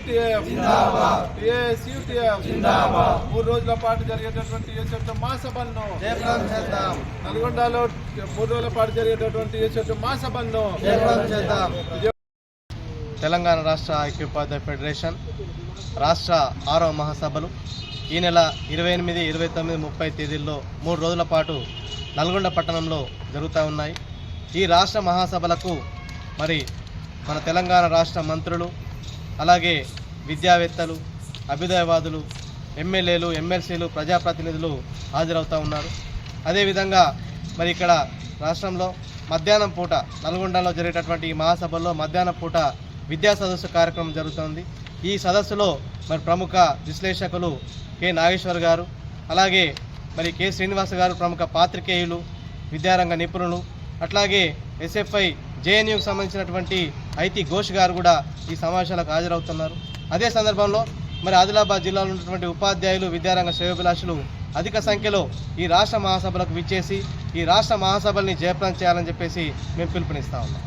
UTF. TS UTF. మూడు రోజుల పాటు జరిగేటటువంటి మహాసభలను జయప్రదం చేద్దాం. నల్గొండలో మూడు రోజుల పాటు జరిగేటటువంటి మహాసభలను జయప్రదం చేద్దాం. తెలంగాణ రాష్ట్ర ఐక్యోపాధ్యాయ ఫెడరేషన్ రాష్ట్ర ఆరవ మహాసభలు ఈ నెల ఇరవై ఎనిమిది ఇరవై తొమ్మిది ముప్పై తేదీల్లో మూడు రోజుల పాటు నల్గొండ పట్టణంలో జరుగుతూ ఉన్నాయి. ఈ రాష్ట్ర మహాసభలకు మరి మన తెలంగాణ రాష్ట్ర మంత్రులు అలాగే విద్యావేత్తలు అభ్యుదయవాదులు ఎమ్మెల్యేలు ఎమ్మెల్సీలు ప్రజాప్రతినిధులు హాజరవుతూ ఉన్నారు. అదేవిధంగా మరి ఇక్కడ రాష్ట్రంలో మధ్యాహ్నం పూట నల్గొండలో జరిగేటటువంటి ఈ మహాసభల్లో మధ్యాహ్నం పూట విద్యా సదస్సు కార్యక్రమం జరుగుతోంది. ఈ సదస్సులో మరి ప్రముఖ విశ్లేషకులు కె. నాగేశ్వర్ గారు అలాగే మరి కె. శ్రీనివాస్ గారు ప్రముఖ పాత్రికేయులు విద్యారంగ నిపుణులు అట్లాగే ఎస్ఎఫ్ఐ జేఎన్యూకి సంబంధించినటువంటి ఐటీ ఘోష్ గారు కూడా ఈ సమావేశాలకు హాజరవుతున్నారు. అదే సందర్భంలో మరి ఆదిలాబాద్ జిల్లాలో ఉన్నటువంటి ఉపాధ్యాయులు విద్యారంగ శ్రేయోభిలాషులు అధిక సంఖ్యలో ఈ రాష్ట్ర మహాసభలకు విచ్చేసి ఈ రాష్ట్ర మహాసభల్ని జయప్రదం చేయాలని చెప్పేసి మేము పిలుపునిస్తా ఉన్నాం.